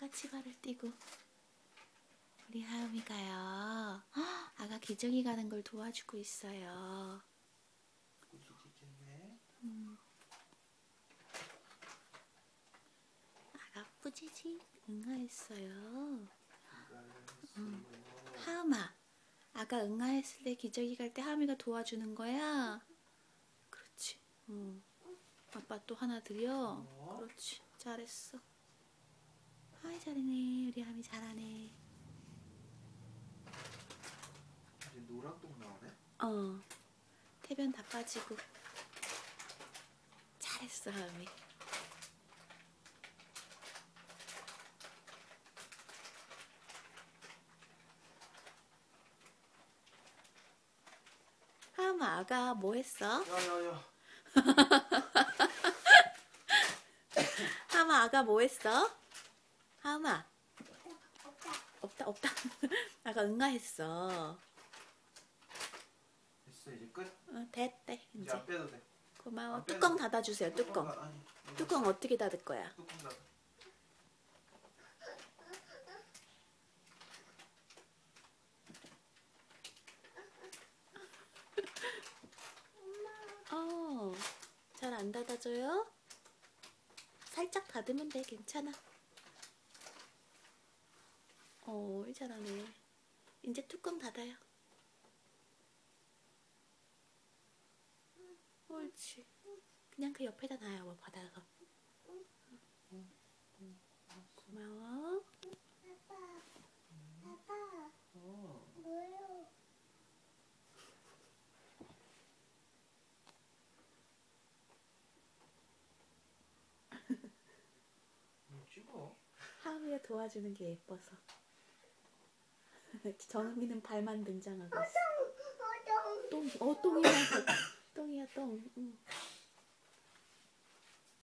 까치발을 띄고 우리 하음이가요. 헉, 아가 기저귀 가는 걸 도와주고 있어요. 꾸짖겠네. 아가 뿌지직 응아했어요. 음. 하음아, 아가 응아했을 때 기저귀 갈 때 하음이가 도와주는 거야. 그렇지. 응. 아빠 또 하나 드려. 어? 그렇지. 잘했어. 아이 잘하네. 우리 하음이 잘하네. 이제 노란똥 나오네. 어. 태변 다 빠지고. 잘했어 하음이. 하음아 아가 뭐 했어? 야야야. 하마 아가 뭐 했어? 하마 없다 없다 아가 응아했어 됐어 이제 끝. 어, 됐대 이제 이제 안 빼도 돼. 고마워 안 빼도 뚜껑 돼. 닫아주세요 뚜껑 아, 아니. 뚜껑 어떻게 닫을 거야? 뚜껑 닫아. 어, 잘 안 닫아줘요? 살짝 닫으면 돼 괜찮아 어 잘하네 이제 뚜껑 닫아요. 옳지. 그냥 그 옆에다 놔요 뭐 받아서 고마워. 어. 음, 찍어. 하은이가 도와주는 게 예뻐서 정은이는 발만 등장하고 있어. 똥, 어 똥이야. 똥이야 똥. 응.